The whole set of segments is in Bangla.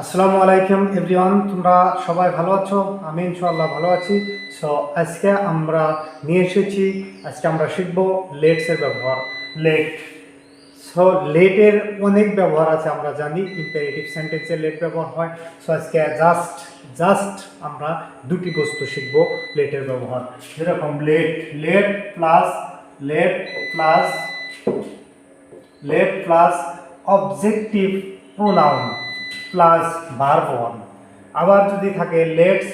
আসসালামু আলাইকুম এভরিওয়ান, তোমরা সবাই ভালো আছো? আমি ইনশাআল্লাহ ভালো আছি। সো আজকে আমরা নিয়ে এসেছি, আজকে আমরা শিখব লেটসের ব্যবহার। লেট সো লেটের অনেক ব্যবহার আছে, আমরা জানি ইম্পারেটিভ সেন্টেন্সে লেট ব্যবহার হয়। সো আজকে জাস্ট জাস্ট আমরা দুটি বস্তু শিখব লেটের ব্যবহার। যেরকম let let plus let plus let plus objective pronoun plus verb one আবার যদি থাকে let's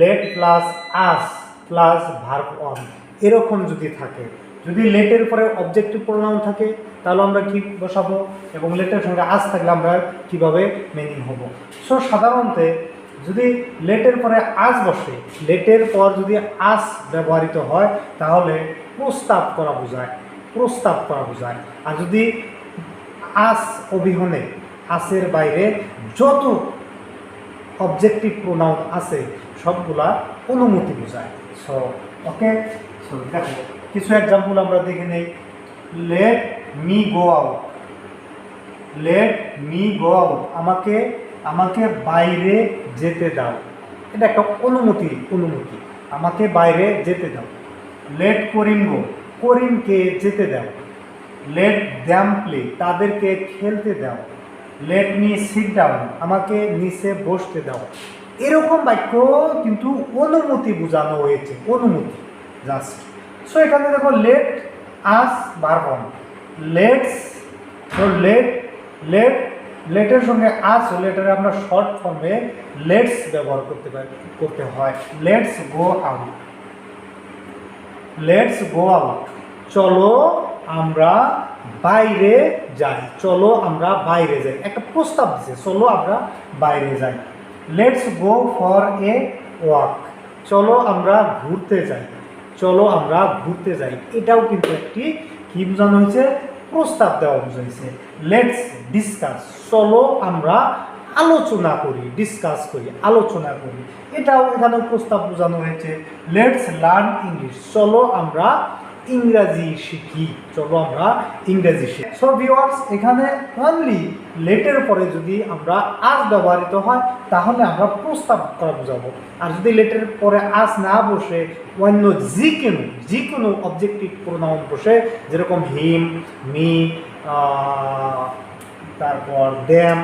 let plus us plus verb one এরকম যদি থাকে, যদি লেটের পরে অবজেক্টিভ প্রোনাউন থাকে, তাহলে আমরা কি বসাবো? এবং লেটের সঙ্গে আস থাকলে আমরা কীভাবে মিনিং হব? সো সাধারণত যদি লেটের পরে আস বসে লেটের পর যদি আস ব্যবহৃত হয়, তাহলে প্রস্তাব করা বোঝায়, প্রস্তাব করা বোঝায়। আর যদি আস অবিহনে আসের বাইরে যত অবজেক্টিভ প্রোনাউন আছে, সবগুলা অনুমতি বোঝায়। সো ওকে দেখো, কিছু এক্সাম্পল আমরা দেখে নেই। Let me go out let me go out আমাকে আমাকে বাইরে যেতে দাও। এটা একটা অনুমতি অনুমতি। আমাকে বাইরে যেতে দাও। লেট করিম গো করিমকে যেতে দাও। লেট দ্যাম প্লে তাদেরকে খেলতে দাও। লেট মি সিট ডাউন আমাকে নিচে বসতে দাও। এরকম বাক্য কিন্তু অনুমতি বোঝানো হয়েছে। অনুমতি জাস্ট সো এখানে দেখো let us verb one let's let let লেটের সঙ্গে আস লেটারে আমরা শর্ট ফর্মে লেটস ব্যবহার করতে পারি, করতে হয়। Let's go out let's go out চলো আমরা বাইরে যাই। চলো আমরা বাইরে যাই। একটা প্রস্তাব দিছে, চলো আমরা বাইরে যাই। Let's go for a walk চলো আমরা ঘুরতে যাই। চলো আমরা ঘুরতে যাই। এটাও কিন্তু একটি কি বোঝানো হয়েছে? প্রস্তাব দেওয়া বুঝাইছে লেটস ডিসকাস চলো আমরা আলোচনা করি ডিসকাস করি, আলোচনা করি। এটাও এখানে প্রস্তাব বোঝানো হয়েছে। লেটস লার্ন ইংলিশ চলো আমরা ইংরাজি শিখি। চলো আমরা ইংরাজি শিখি। সো ভিওয়ার্স এখানে অনলি লেটের পরে যদি আমরা আজ ব্যবহৃত হয়, তাহলে আমরা প্রস্তাব করা বোঝাবো। আর যদি লেটের পরে আজ না বসে, অন্য যে কোনো যে কোনো অবজেক্টিভ প্রোনাউন বসে, যেরকম হিম মি তারপর দ্যাম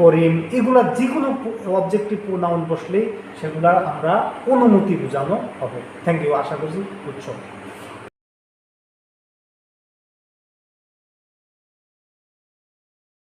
করিম, এগুলা যে কোনো অবজেক্টিভ প্রোনাউন বসলেই সেগুলার আমরা অনুমতি বোঝানো হবে। থ্যাংক ইউ আশা করছি বুঝছ।